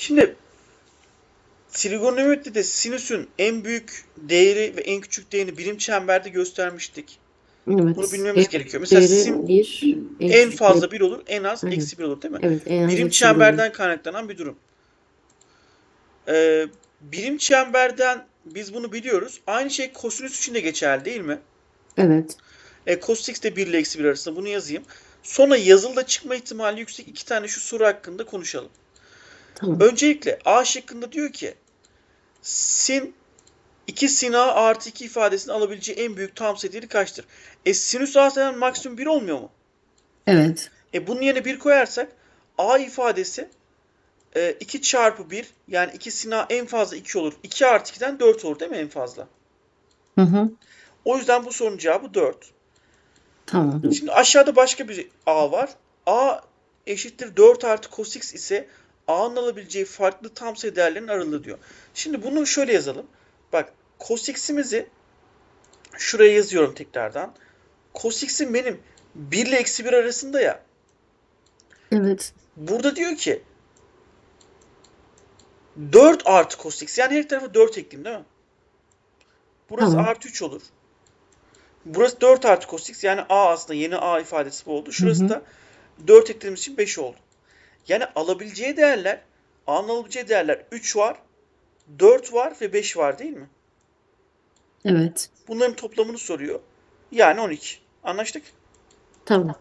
Şimdi trigonometride sinüsün en büyük değeri ve en küçük değerini birim çemberde göstermiştik. Evet. Bunu bilmemiz En gerekiyor. Mesela sin bir, en fazla 1 olur, en az Aynen. eksi 1 olur değil mi? Evet, en Birim bir olur. çemberden kaynaklanan bir durum. Ee, birim çemberden biz bunu biliyoruz. Aynı şey kosinüs için de geçerli değil mi? Evet. E, cos x de 1 ile eksi 1 arasında bunu yazayım. Sonra yazılıda çıkma ihtimali yüksek iki tane şu soru hakkında konuşalım. Tamam. Öncelikle A şıkkında diyor ki sin 2 sin A artı 2 ifadesini alabileceği en büyük tam sayı kaçtır? E sinüs A'dan maksimum 1 olmuyor mu? Evet. E bunun yerine 1 koyarsak A ifadesi e, 2 çarpı 1 yani 2 sin A en fazla 2 olur. 2 artı 2'den 4 olur değil mi en fazla? Hı hı. O yüzden bu sorunun cevabı 4. Tamam. Şimdi aşağıda başka bir A var. A eşittir 4 artı cos x ise A'nın alabileceği farklı tam sayı değerlerin aralığı diyor. Şimdi bunu şöyle yazalım. Bak cos x'imizi şuraya yazıyorum tekrardan. Cos x'im benim 1 ile eksi 1 arasında ya. Evet. Burada diyor ki 4 artı cos x. Yani her tarafa 4 ekleyeyim değil mi? Burası Tamam. artı 3 olur. Burası 4 artı cos x. Yani a aslında yeni a ifadesi bu oldu. Şurası Hı hı. da 4 eklediğimiz için 5 oldu. Yani alabileceği değerler, a'nın alabileceği değerler 3 var, 4 var ve 5 var değil mi? Evet. Bunların toplamını soruyor. Yani 12. Anlaştık? Tamam.